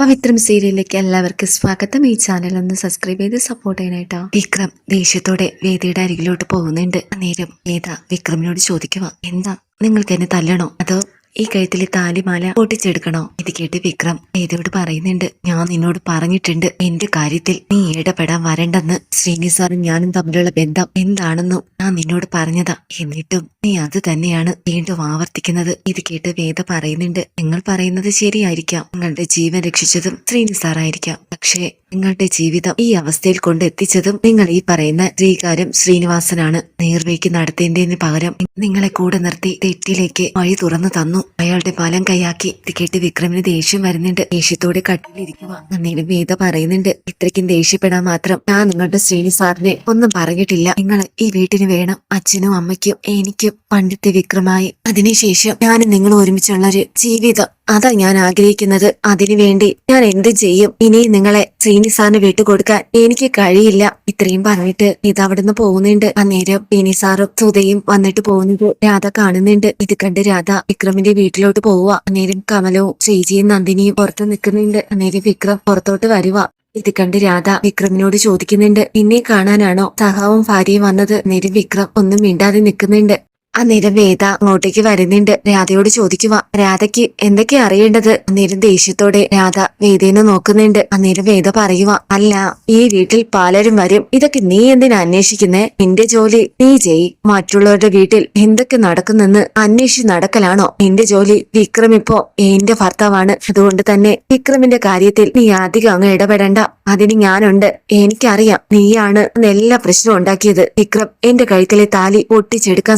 പവിത്രം സീരിയലിലേക്ക് എല്ലാവർക്കും സ്വാഗതം. ഈ ചാനൽ ഒന്ന് സബ്സ്ക്രൈബ് ചെയ്ത് സപ്പോർട്ട് ചെയ്യാനായിട്ടോ. വിക്രം ദേഷ്യത്തോടെ വേദിയുടെ അരികിലോട്ട് പോകുന്നുണ്ട്. നേരം വേദ വിക്രമിനോട് ചോദിക്കുക എന്താ? നിങ്ങൾക്ക് എന്നെ തല്ലണോ? അതോ ഈ കഴുത്തിലെ താലിമാല പൊട്ടിച്ചെടുക്കണോ? ഇത് കേട്ട് വിക്രം വേദയോട് പറയുന്നുണ്ട്. ഞാൻ നിന്നോട് പറഞ്ഞിട്ടുണ്ട്. എന്റെ കാര്യത്തിൽ നീ ഇടപെടാൻ വരണ്ടെന്ന്. ശ്രീനി സാറും ഞാനും തമ്മിലുള്ള ബന്ധം എന്താണെന്നും ഞാൻ നിന്നോട് പറഞ്ഞതാ. എന്നിട്ടും നീ അത് തന്നെയാണ് വീണ്ടും ആവർത്തിക്കുന്നത്. ഇത് കേട്ട് വേദ പറയുന്നുണ്ട്. നിങ്ങൾ പറയുന്നത് ശരിയായിരിക്കാം. നിങ്ങളുടെ ജീവൻ രക്ഷിച്ചതും ശ്രീനി സാറായിരിക്കാം പക്ഷേ നിങ്ങളുടെ ജീവിതം ഈ അവസ്ഥയിൽ കൊണ്ടെത്തിച്ചതും നിങ്ങൾ ഈ പറയുന്ന ശ്രീകാരം ശ്രീനിവാസനാണ്. നീർവേക്ക് നടത്തേണ്ടതിന് പകരം നിങ്ങളെ കൂടെ നിർത്തി തെറ്റിലേക്ക് വഴി തുറന്നു തന്നു. അയാളുടെ ബലം കൈയാക്കി. ഇത് കേട്ട് വിക്രമിന് ദേഷ്യം വരുന്നുണ്ട്. ദേഷ്യത്തോടെ കട്ടിലിരിക്കുക. അന്നേരം വേദ പറയുന്നുണ്ട്. ഇത്രയ്ക്കും ദേഷ്യപ്പെടാൻ മാത്രം ഞാൻ നിങ്ങളുടെ ശ്രീനി സാറിനെ ഒന്നും പറഞ്ഞിട്ടില്ല. നിങ്ങൾ ഈ വീട്ടിന് വേണം. അച്ഛനും അമ്മയ്ക്കും എനിക്കും പണ്ടത്തെ വിക്രമായി. അതിനുശേഷം ഞാനും നിങ്ങൾ ഒരുമിച്ചുള്ള ഒരു ജീവിതം അതാ ഞാൻ ആഗ്രഹിക്കുന്നത്. അതിനുവേണ്ടി ഞാൻ എന്ത് ചെയ്യും? ഇനി നിങ്ങളെ ശ്രീനിസാറിന് വിട്ടുകൊടുക്കാൻ എനിക്ക് കഴിയില്ല. ഇത്രയും പറഞ്ഞിട്ട് ഇത് അവിടുന്ന് പോകുന്നുണ്ട്. അന്നേരം ശ്രീനിസാറും സാറും സുധയും വന്നിട്ട് പോകുന്നത് രാധ കാണുന്നുണ്ട്. ഇത് കണ്ട് രാധ വിക്രമിന്റെ വീട്ടിലോട്ട് പോവുക. അന്നേരം കമലവും ശ്രീജിയും നന്ദിനിയും പുറത്ത് നിൽക്കുന്നുണ്ട്. അന്നേരം വിക്രം പുറത്തോട്ട് വരുക ഇത് കണ്ട് രാധ വിക്രമിനോട് ചോദിക്കുന്നുണ്ട്. പിന്നെ കാണാനാണോ? സഹാവും ഭാര്യയും വന്നത്. നേരം വിക്രം ഒന്നും മിണ്ടാതെ നിൽക്കുന്നുണ്ട്. അന്നേരം വേദ അങ്ങോട്ടേക്ക് വരുന്നുണ്ട്. രാധയോട് ചോദിക്കുക രാധയ്ക്ക് എന്തൊക്കെ അറിയേണ്ടത്? അന്നേരം ദേഷ്യത്തോടെ രാധ വേദേനെ നോക്കുന്നുണ്ട്. അന്നേരം വേദ പറയുക അല്ല ഈ വീട്ടിൽ പലരും വരും. ഇതൊക്കെ നീ എന്തിനാ അന്വേഷിക്കുന്നേ? നിന്റെ ജോലി നീ ചെയ്. മറ്റുള്ളവരുടെ വീട്ടിൽ എന്തൊക്കെ നടക്കുന്നെന്ന് അന്വേഷിച്ച് നടക്കലാണോ? നിന്റെ ജോലി വിക്രം ഇപ്പോ എന്റെ ഭർത്താവാണ്. അതുകൊണ്ട് തന്നെ വിക്രമിന്റെ കാര്യത്തിൽ നീ അധികം അങ്ങ് ഇടപെടണ്ട. അതിന് ഞാനുണ്ട്. എനിക്കറിയാം നീയാണ് എല്ലാ പ്രശ്നവും ഉണ്ടാക്കിയത്. വിക്രം എന്റെ കഴുത്തിലെ താലി പൊട്ടിച്ചെടുക്കാൻ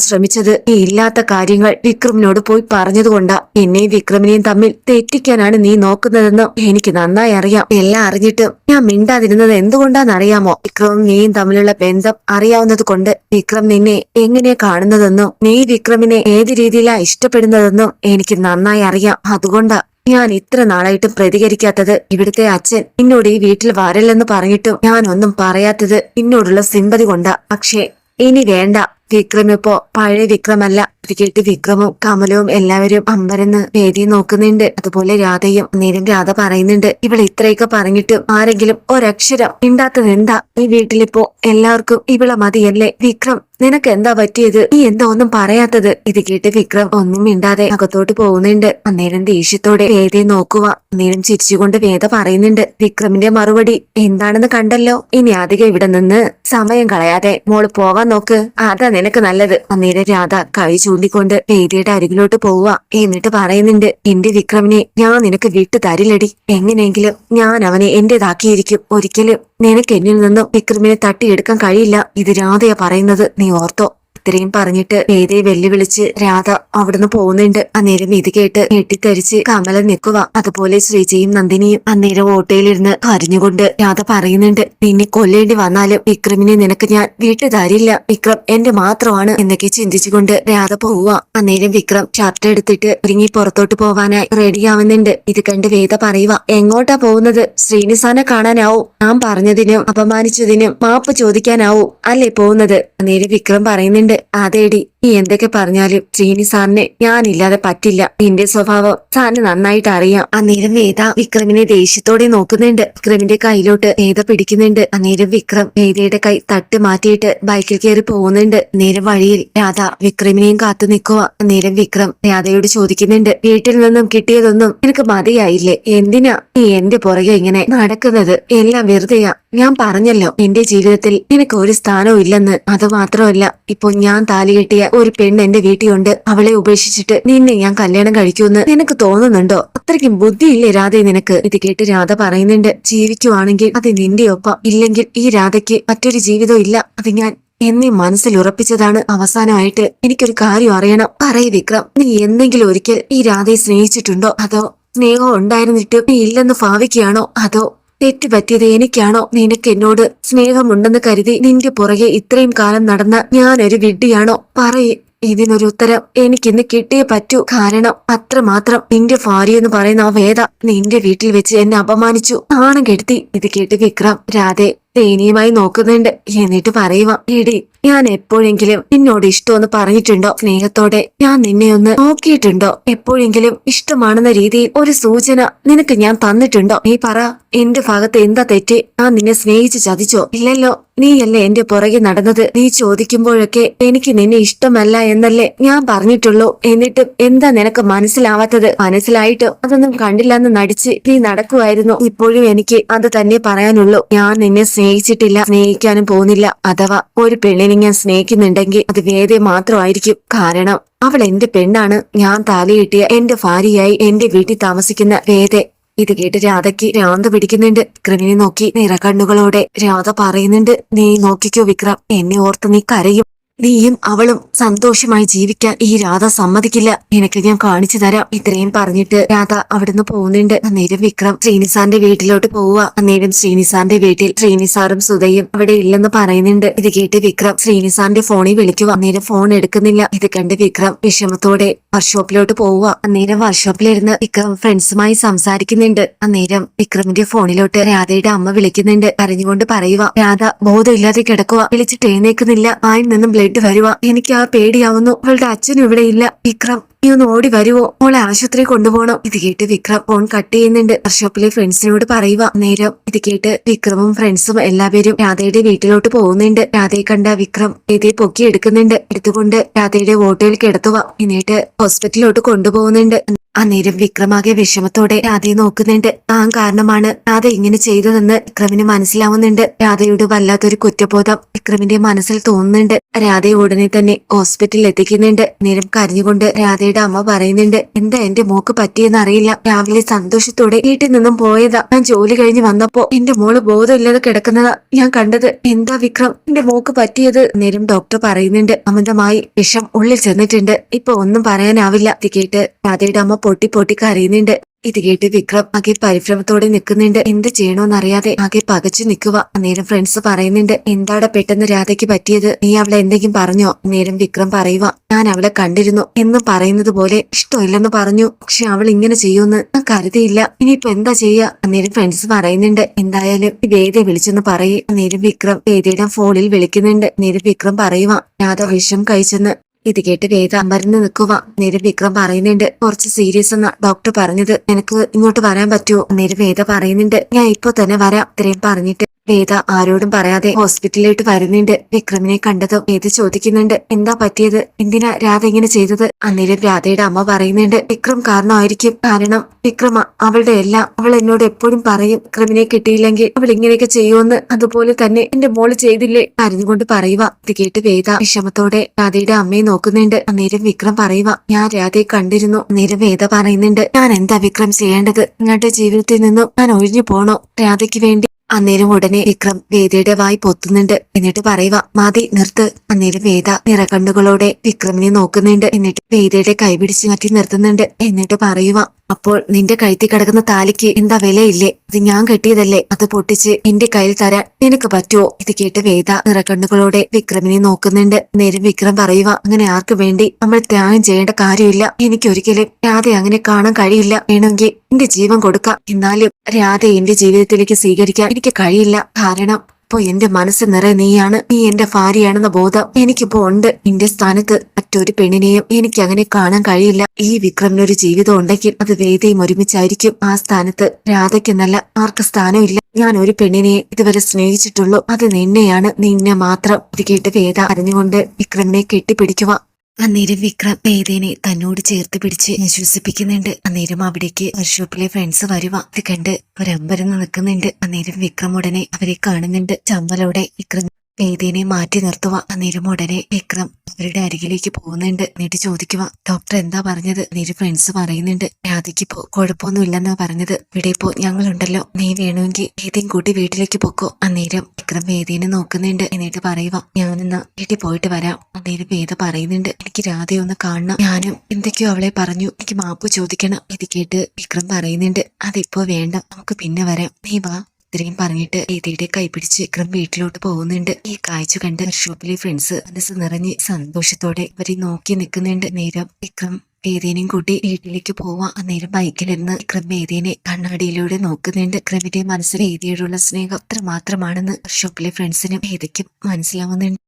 ഈ ഇല്ലാത്ത കാര്യങ്ങൾ വിക്രമിനോട് പോയി പറഞ്ഞതുകൊണ്ടാ. എന്നെയും വിക്രമിനെയും തമ്മിൽ തെറ്റിക്കാനാണ് നീ നോക്കുന്നതെന്ന് എനിക്ക് നന്നായി അറിയാം. എല്ലാം അറിഞ്ഞിട്ട് ഞാൻ മിണ്ടാതിരുന്നത് എന്തുകൊണ്ടാണെന്നറിയാമോ? വിക്രമും നീയും തമ്മിലുള്ള ബന്ധം അറിയാവുന്നത് കൊണ്ട് വിക്രം നിന്നെ എങ്ങനെ കാണുന്നതെന്നും നീ വിക്രമിനെ ഏത് രീതിയിലാ ഇഷ്ടപ്പെടുന്നതെന്നും എനിക്ക് നന്നായി അറിയാം. അതുകൊണ്ടാ ഞാൻ ഇത്ര നാളായിട്ടും പ്രതികരിക്കാത്തത്. ഇവിടുത്തെ അച്ഛൻ എന്നോട് ഈ വീട്ടിൽ വരല്ലെന്ന് പറഞ്ഞിട്ടും ഞാൻ ഒന്നും പറയാത്തത് എന്നോടുള്ള സിമ്പതി കൊണ്ടാ. പക്ഷേ ഇനി വേണ്ട. വിക്രം ഇപ്പോ പഴയ വിക്രമല്ല. ഇത് വിക്രമും കമലവും എല്ലാവരും അമ്പരന്ന് വേദി നോക്കുന്നുണ്ട്. അതുപോലെ രാധയും നേരം രാധ പറയുന്നുണ്ട്. ഇവൾ ഇത്രയൊക്കെ പറഞ്ഞിട്ട് ആരെങ്കിലും ഒരക്ഷരം ഇണ്ടാത്തത് എന്താ? ഈ വീട്ടിലിപ്പോ എല്ലാവർക്കും ഇവളെ മതിയല്ലേ? വിക്രം നിനക്ക് എന്താ പറ്റിയത്? നീ എന്താ ഒന്നും പറയാത്തത്? ഇത് കേട്ട് വിക്രം ഒന്നും മിണ്ടാതെ അകത്തോട്ട് പോകുന്നുണ്ട്. അന്നേരം ദേഷ്യത്തോടെ വേദയെ നോക്കുക. അന്നേരം ചിരിച്ചുകൊണ്ട് വേദ പറയുന്നുണ്ട്. വിക്രമിന്റെ മറുപടി എന്താണെന്ന് കണ്ടല്ലോ? ഇനി അധികം ഇവിടെ നിന്ന് സമയം കളയാതെ മോൾ പോവാൻ നോക്ക്. അതാ നിനക്ക് നല്ലത്. അന്നേരം രാധ കൈ ചൂണ്ടിക്കൊണ്ട് പേരിയുടെ അരികിലോട്ട് പോവുക എന്നിട്ട് പറയുന്നുണ്ട് എന്റെ വിക്രമിനെ ഞാൻ നിനക്ക് വിട്ടു തരില്ലടി. എങ്ങനെയെങ്കിലും ഞാൻ അവനെ എന്റേതാക്കിയിരിക്കും. ഒരിക്കലും നിനക്ക് എന്നിൽ നിന്നും വിക്രമിനെ തട്ടിയെടുക്കാൻ കഴിയില്ല. ഇത് രാധയാ പറയുന്നത്. നീ ഓർത്തോ? ഇത്രയും പറഞ്ഞിട്ട് വേദയെ വെല്ലുവിളിച്ച് രാധ അവിടുന്ന് പോകുന്നുണ്ട്. അന്നേരം ഇത് കേട്ട് ഞെട്ടിത്തരിച്ച് കമല നിൽക്കുക അതുപോലെ ശ്രീജയും നന്ദിനിയും അന്നേരം ഓട്ടോയിലിരുന്ന് കരഞ്ഞുകൊണ്ട് രാധ പറയുന്നുണ്ട് നിന്നെ കൊല്ലേണ്ടി വന്നാലും വിക്രമിനെ നിനക്ക് ഞാൻ വീട്ടു തരില്ല വിക്രം എന്റെ മാത്രമാണ് എന്നൊക്കെ ചിന്തിച്ചുകൊണ്ട് രാധ പോവുക അന്നേരം വിക്രം ഷർട്ട് എടുത്തിട്ട് ഒരുങ്ങി പുറത്തോട്ട് പോവാനായി റെഡിയാവുന്നുണ്ട് ഇത് കണ്ട് വേദ പറയുക എങ്ങോട്ടാ പോകുന്നത്? ശ്രീനിസാനെ കാണാനാവും. ഞാൻ പറഞ്ഞതിനും അപമാനിച്ചതിനും മാപ്പ് ചോദിക്കാനാവും. അല്ലേ പോകുന്നത്? അന്നേരം വിക്രം പറയുന്നുണ്ട് അതേടി നീ എന്തൊക്കെ പറഞ്ഞാലും ശ്രീനി സാറിനെ ഞാനില്ലാതെ പറ്റില്ല. നിന്റെ സ്വഭാവം സാറിന് നന്നായിട്ട് അറിയാം. അന്നേരം വേദ വിക്രമിനെ ദേഷ്യത്തോടെ നോക്കുന്നുണ്ട്. വിക്രമിന്റെ കയ്യിലോട്ട് വേദ പിടിക്കുന്നുണ്ട്. അന്നേരം വിക്രം വേദയുടെ കൈ തട്ട് മാറ്റിയിട്ട് ബൈക്കിൽ കയറി പോകുന്നുണ്ട്. നേരം വഴിയിൽ രാധ വിക്രമിനെയും കാത്തു നിൽക്കുക അന്നേരം വിക്രം രാധയോട് ചോദിക്കുന്നുണ്ട് വീട്ടിൽ നിന്നും കിട്ടിയതൊന്നും എനിക്ക് മതിയായില്ലേ? എന്തിനാ നീ എന്റെ പുറകെ ഇങ്ങനെ നടക്കുന്നത്? എല്ലാം വെറുതെയാ. ഞാൻ പറഞ്ഞല്ലോ എന്റെ ജീവിതത്തിൽ എനിക്ക് ഒരു സ്ഥാനവും ഇല്ലെന്ന്. അത് മാത്രമല്ല ഇപ്പൊ ഞാൻ താലി കെട്ടിയ ഒരു പെണ്ണ് എന്റെ വീട്ടിലുണ്ട് അവളെ ഉപേക്ഷിച്ചിട്ട് നിന്നെ ഞാൻ കല്യാണം കഴിക്കുമെന്ന് നിനക്ക് തോന്നുന്നുണ്ടോ? അത്രയ്ക്കും ബുദ്ധിയില്ലേ രാധ നിനക്ക്? ഇത് കേട്ട് രാധ പറയുന്നുണ്ട് ജീവിക്കുവാണെങ്കിൽ അത് നിന്റെ ഒപ്പം. ഇല്ലെങ്കിൽ ഈ രാധയ്ക്ക് മറ്റൊരു ജീവിതം ഇല്ല. അത് ഞാൻ എന്നെ മനസ്സിൽ ഉറപ്പിച്ചതാണ് അവസാനമായിട്ട്. എനിക്കൊരു കാര്യം അറിയണം. പറയ വിക്രം നീ എന്തെങ്കിലും ഒരിക്കൽ ഈ രാധയെ സ്നേഹിച്ചിട്ടുണ്ടോ? അതോ സ്നേഹം ഉണ്ടായിരുന്നിട്ട് നീ ഇല്ലെന്ന് ഭാവിക്കുകയാണോ? അതോ തെറ്റുപറ്റിയത് എനിക്കാണോ നിനക്ക് എന്നോട് സ്നേഹമുണ്ടെന്ന് കരുതി നിന്റെ പുറകെ ഇത്രയും കാലം നടന്ന ഞാനൊരു വിഡ്ഢിയാണോ? പറയേ. ഇതിനൊരു ഉത്തരം എനിക്കിന്ന് കിട്ടിയേ പറ്റൂ. കാരണം അത്രമാത്രം നിന്റെ ഭാര്യ എന്ന് പറയുന്ന ആ വേദ നിന്റെ വീട്ടിൽ വെച്ച് എന്നെ അപമാനിച്ചു. നാണം കെടുത്തി. ഇത് കേട്ട് വിക്രം. രാധെ ദയനീയമായി നോക്കുന്നുണ്ട്. എന്നിട്ട് പറയുക എടി ഞാൻ എപ്പോഴെങ്കിലും നിന്നോട് ഇഷ്ടമെന്ന് പറഞ്ഞിട്ടുണ്ടോ സ്നേഹത്തോടെ? ഞാൻ നിന്നെ ഒന്ന് നോക്കിയിട്ടുണ്ടോ? എപ്പോഴെങ്കിലും ഇഷ്ടമാണെന്ന രീതിയിൽ ഒരു സൂചന നിനക്ക് ഞാൻ തന്നിട്ടുണ്ടോ? നീ പറ എന്റെ ഭാഗത്ത് എന്താ തെറ്റ്? ഞാൻ നിന്നെ സ്നേഹിച്ച് ചതിച്ചോ? ഇല്ലല്ലോ നീയല്ലേ എന്റെ പുറകെ നടന്നത്? നീ ചോദിക്കുമ്പോഴൊക്കെ എനിക്ക് നിന്നെ ഇഷ്ടമല്ല എന്നല്ലേ ഞാൻ പറഞ്ഞിട്ടുള്ളൂ. എന്നിട്ടും എന്താ നിനക്ക് മനസ്സിലാവാത്തത്? മനസ്സിലായിട്ട് അതൊന്നും കണ്ടില്ലെന്ന് നടിച്ച് നീ നടക്കുമായിരുന്നു ഇപ്പോഴും എനിക്ക് അത് തന്നെ പറയാനുള്ളൂ. ഞാൻ നിന്നെ സ്നേഹിച്ചിട്ടില്ല സ്നേഹിക്കാനും പോകുന്നില്ല. അഥവാ ഒരു പെണ്ണിനെ ഞാൻ സ്നേഹിക്കുന്നുണ്ടെങ്കിൽ അത് വേദയെ മാത്രമായിരിക്കും. കാരണം അവൾ എന്റെ പെണ്ണാണ്. ഞാൻ താലിയിട്ടിയ എന്റെ ഭാര്യയായി എന്റെ വീട്ടിൽ താമസിക്കുന്ന വേദ. ഇത് കേട്ട് രാധയ്ക്ക് രാധ പിടിക്കുന്നുണ്ട്. വിക്രമിനെ നോക്കി നിറകണ്ണുകളോടെ രാധ പറയുന്നുണ്ട് നീ നോക്കിക്കോ വിക്രം. എന്നെ ഓർത്ത് നീ കരയും. നീയും അവളും സന്തോഷമായി ജീവിക്കാൻ ഈ രാധ സമ്മതിക്കില്ല. നിനക്ക് ഞാൻ കാണിച്ചു തരാം. ഇത്രയും പറഞ്ഞിട്ട് രാധ അവിടുന്ന് പോകുന്നുണ്ട്. അന്നേരം വിക്രം ശ്രീനിസാറിന്റെ വീട്ടിലോട്ട് പോവുക. അന്നേരം ശ്രീനിസാറിന്റെ വീട്ടിൽ ശ്രീനിസാറും സുധയും അവിടെ ഇല്ലെന്ന് പറയുന്നുണ്ട്. ഇത് കേട്ട് വിക്രം ശ്രീനിസാറിന്റെ ഫോണിൽ വിളിക്കുക. അന്നേരം ഫോൺ എടുക്കുന്നില്ല. ഇത് കണ്ട് വിക്രം വിഷമത്തോടെ വർക്ക്ഷോപ്പിലോട്ട് പോവുക. അന്നേരം വർക്ക്ഷോപ്പിലിരുന്ന് വിക്രം ഫ്രണ്ട്സുമായി സംസാരിക്കുന്നുണ്ട്. അന്നേരം വിക്രമിന്റെ ഫോണിലോട്ട് രാധയുടെ അമ്മ വിളിക്കുന്നുണ്ട്. കരഞ്ഞുകൊണ്ട് പറയുക രാധ ബോധമില്ലാതെ കിടക്കുക. വിളിച്ചിട്ട് എഴുന്നേക്കുന്നില്ല ആയിൽ നിന്നും ബ്ലഡ് വരുക എനിക്ക് ആ പേടിയാവുന്നു. അവളുടെ അച്ഛനും ഇവിടെ ഇല്ല. വിക്രം നീ ഒന്ന് ഓടി വരുവോ? മോളെ ആശുപത്രി കൊണ്ടുപോകണം. ഇത് കേട്ട് വിക്രം ഫോൺ കട്ട് ചെയ്യുന്നുണ്ട്. വർക്ക്ഷോപ്പിലെ ഫ്രണ്ട്സിനോട് പറയുക നേരം ഇത് കേട്ട് വിക്രമും ഫ്രണ്ട്സും എല്ലാവരും രാധയുടെ വീട്ടിലോട്ട് പോകുന്നുണ്ട്. രാധയെ കണ്ട വിക്രം ഇതേ പൊക്കി എടുക്കുന്നുണ്ട് എടുത്തുകൊണ്ട് രാധയുടെ ഓട്ടോയിൽ കിടത്തുക എന്നിട്ട് ഹോസ്പിറ്റലിലോട്ട് കൊണ്ടുപോകുന്നുണ്ട്. അന്നേരം വിക്രമാകെ വിഷമത്തോടെ രാധയെ നോക്കുന്നുണ്ട്. താൻ കാരണമാണ് രാധ ഇങ്ങനെ ചെയ്തതെന്ന് വിക്രമിന് മനസ്സിലാവുന്നുണ്ട്. രാധയോട് വല്ലാത്തൊരു കുറ്റബോധം വിക്രമിന്റെ മനസ്സിൽ തോന്നുന്നുണ്ട്. രാധയെ ഉടനെ തന്നെ ഹോസ്പിറ്റലിൽ എത്തിക്കുന്നുണ്ട്. നേരം കരഞ്ഞുകൊണ്ട് രാധയുടെ അമ്മ പറയുന്നുണ്ട് എന്താ എന്റെ മോക്ക് പറ്റിയെന്ന് അറിയില്ല. രാവിലെ സന്തോഷത്തോടെ വീട്ടിൽ നിന്നും പോയതാ. ഞാൻ ജോലി കഴിഞ്ഞ് വന്നപ്പോ എന്റെ മോൾ ബോധമില്ലാതെ കിടക്കുന്നതാ ഞാൻ കണ്ടത്. എന്താ വിക്രം എന്റെ മോക്ക് പറ്റിയത്? നേരം ഡോക്ടർ പറയുന്നുണ്ട് അമിതമായി വിഷം ഉള്ളിൽ ചെന്നിട്ടുണ്ട്. ഇപ്പൊ ഒന്നും പറയാനാവില്ല. കേട്ട് രാധയുടെ അമ്മ പൊട്ടി പൊട്ടി കരയുന്നുണ്ട്. ഇത് കേട്ട് വിക്രം ആകെ പരിഭ്രമത്തോടെ നിൽക്കുന്നുണ്ട്. എന്ത് ചെയ്യണോന്നറിയാതെ ആകെ പകച്ചു നിൽക്കുക. അന്നേരം ഫ്രണ്ട്സ് പറയുന്നുണ്ട് എന്താടെ പെട്ടെന്ന് രാധയ്ക്ക് പറ്റിയത്? നീ അവളെ എന്തെങ്കിലും പറഞ്ഞോ? അന്നേരം വിക്രം പറയുക ഞാൻ അവളെ കണ്ടിരുന്നു എന്ന് പറയുന്നത് പോലെ ഇഷ്ടമില്ലെന്ന് പറഞ്ഞു. പക്ഷെ അവൾ ഇങ്ങനെ ചെയ്യുമെന്ന് ഞാൻ കരുതിയില്ല. ഇനിയിപ്പോ എന്താ ചെയ്യുക അന്നേരം ഫ്രണ്ട്സ് പറയുന്നുണ്ട് എന്തായാലും വേദ വിളിച്ചെന്ന് പറയും. അന്നേരം വിക്രം വേദയുടെ ഫോണിൽ വിളിക്കുന്നുണ്ട്. അന്നേരം വിക്രം പറയുക രാധ വിഷം കഴിച്ചെന്ന്. ഇത് കേട്ട് വേദ മരുന്ന് നിൽക്കുക. നേരം വിക്രം പറയുന്നുണ്ട് കുറച്ച് സീരിയസ് എന്നാ ഡോക്ടർ പറഞ്ഞത്. എനിക്ക് ഇങ്ങോട്ട് വരാൻ പറ്റുമോ? നേരം വേദ പറയുന്നുണ്ട് ഞാൻ ഇപ്പൊ തന്നെ വരാം ഇത്രയും പറഞ്ഞിട്ട് വേദ ആരോടും പറയാതെ ഹോസ്പിറ്റലിലോട്ട് വരുന്നുണ്ട്. വിക്രമിനെ കണ്ടതും വേദ ചോദിക്കുന്നുണ്ട് എന്താ പറ്റിയത്? എന്തിനാ രാധ ഇങ്ങനെ ചെയ്തത്? അന്നേരം രാധയുടെ അമ്മ പറയുന്നുണ്ട് വിക്രം കാരണമായിരിക്കും. കാരണം വിക്രമ അവളുടെ എല്ലാം അവൾ എന്നോട് എപ്പോഴും പറയും വിക്രമിനെ കിട്ടിയില്ലെങ്കിൽ അവൾ ഇങ്ങനെയൊക്കെ ചെയ്യുമെന്ന്. അതുപോലെ തന്നെ എന്റെ മോൾ ചെയ്തില്ലേ? കരഞ്ഞുകൊണ്ട് പറയുക ഇത് കേട്ട് വേദ വിഷമത്തോടെ രാധയുടെ അമ്മയെ നോക്കുന്നുണ്ട്. അന്നേരം വിക്രം പറയുക ഞാൻ രാധയെ കണ്ടിരുന്നു. അന്നേരം വേദ പറയുന്നുണ്ട് ഞാൻ എന്താ വിക്രം ചെയ്യേണ്ടത്? നിങ്ങളുടെ ജീവിതത്തിൽ നിന്നും ഞാൻ ഒഴിഞ്ഞു പോണോ? രാധയ്ക്ക് വേണ്ടി അന്നേരം ഉടനെ വിക്രം വേദയുടെ വായി പൊത്തുന്നുണ്ട്. എന്നിട്ട് പറയുക മതി നിർത്ത്. അന്നേരം വേദ നിറകണ്ണുകളോടെ വിക്രമിനെ നോക്കുന്നുണ്ട്. എന്നിട്ട് വേദയുടെ കൈ പിടിച്ച് മാറ്റി നിർത്തുന്നുണ്ട്. എന്നിട്ട് പറയുക അപ്പോൾ നിന്റെ കഴുത്തി കിടക്കുന്ന താലിക്ക് എന്താ വിലയില്ലേ? ഇത് ഞാൻ കെട്ടിയതല്ലേ? അത് പൊട്ടിച്ച് എന്റെ കയ്യിൽ തരാൻ നിനക്ക് പറ്റുമോ ഇത് കേട്ട് വേദ നിറക്കണ്ണുകളോടെ വിക്രമിനെ നോക്കുന്നുണ്ട്. നേരം വിക്രം പറയുക അങ്ങനെ ആർക്കു വേണ്ടി? നമ്മൾ ത്യാഗം ചെയ്യേണ്ട കാര്യമില്ല. എനിക്കൊരിക്കലും രാധയെ അങ്ങനെ കാണാൻ കഴിയില്ല. വേണമെങ്കിൽ എന്റെ ജീവൻ കൊടുക്കാം. എന്നാലും രാധയെ എന്റെ ജീവിതത്തിലേക്ക് സ്വീകരിക്കാൻ എനിക്ക് കഴിയില്ല. കാരണം ഇപ്പൊ എന്റെ മനസ്സ് നിറയെ നീയാണ്. നീ എന്റെ ഭാര്യയാണെന്ന ബോധം എനിക്കിപ്പോ ഉണ്ട്. നിന്റെ സ്ഥാനത്ത് മറ്റൊരു പെണ്ണിനെയും എനിക്ക് അങ്ങനെ കാണാൻ കഴിയില്ല. ഈ വിക്രമിനൊരു ജീവിതം ഉണ്ടെങ്കിൽ അത് വേദയും ഒരുമിച്ചായിരിക്കും. ആ സ്ഥാനത്ത് രാധയ്ക്കെന്നല്ല ആർക്ക് സ്ഥാനമില്ല ഞാൻ ഒരു പെണ്ണിനെ ഇതുവരെ സ്നേഹിച്ചിട്ടുള്ളൂ. അത് നിന്നെയാണ്. നിന്നെ മാത്രം ഇത് കേട്ട് വേദ അറിഞ്ഞുകൊണ്ട് വിക്രമിനെ കെട്ടിപ്പിടിക്കുക. അന്നേരം വിക്രം വേദേനെ തന്നോട് ചേർത്ത് പിടിച്ച് വിശ്വസിപ്പിക്കുന്നുണ്ട് അന്നേരം അവിടേക്ക് വർക്ക്ഷോപ്പിലെ ഫ്രണ്ട്സ് വരുവ. ഇത് കണ്ട് ഒരമ്പരന്ന് നിൽക്കുന്നുണ്ട്. അന്നേരം വിക്രം ഉടനെ അവരെ കാണുന്നുണ്ട്. ചമ്മലോടെ വിക്രം വേദേനെ മാറ്റി നിർത്തുക നിരുമുടനെ വിക്രം അവരുടെ അരികിലേക്ക് പോകുന്നുണ്ട്. എന്നിട്ട് ചോദിക്കുക ഡോക്ടർ എന്താ പറഞ്ഞത്? നിരു ഫ്രണ്ട്സ് പറയുന്നുണ്ട് രാധയ്ക്ക് ഇപ്പോ കുഴപ്പമൊന്നുമില്ലെന്നാ പറഞ്ഞത്. ഇവിടെ ഇപ്പോ ഞങ്ങളുണ്ടല്ലോ. നീ വേണമെങ്കിൽ വേദിയും കൂട്ടി വീട്ടിലേക്ക് പൊക്കോ. അന്നേരം വിക്രം വേദിനെ നോക്കുന്നുണ്ട്. എന്നിട്ട് പറയുക ഞാനിന്ന് വീട്ടിൽ പോയിട്ട് വരാം. അന്നേരം വേദ പറയുന്നുണ്ട് എനിക്ക് രാധയെ ഒന്ന് കാണണം. ഞാനും എന്തൊക്കെയോ അവളെ പറഞ്ഞു. എനിക്ക് മാപ്പ് ചോദിക്കണം. ഇത് കേട്ട് വിക്രം പറയുന്നുണ്ട് അതിപ്പോ വേണ്ട. നമുക്ക് പിന്നെ വരാം. നീ വാ. ഇത്രയും പറഞ്ഞിട്ട് വേദിയുടെ കൈപിടിച്ച് വിക്രം വീട്ടിലോട്ട് പോകുന്നുണ്ട്. ഈ കാഴ്ച കണ്ട് ഷോപ്പിലെ ഫ്രണ്ട്സ് മനസ്സ് നിറഞ്ഞ് സന്തോഷത്തോടെ അവരെ നോക്കി നിൽക്കുന്നുണ്ട്. നേരം വിക്രം ഏതേനെയും കൂട്ടി വീട്ടിലേക്ക് പോവാ. അന്നേരം ബൈക്കിലിരുന്ന് വിക്രം ഏതേനെ കണ്ണാടിയിലൂടെ നോക്കുന്നുണ്ട്. വിക്രമിന്റെ മനസ്സിൽ വേദിയോടുള്ള സ്നേഹം അത്ര മാത്രമാണെന്ന് ഷോപ്പിലെ ഫ്രണ്ട്സിനും ഏതയ്ക്കും മനസ്സിലാവുന്നുണ്ട്.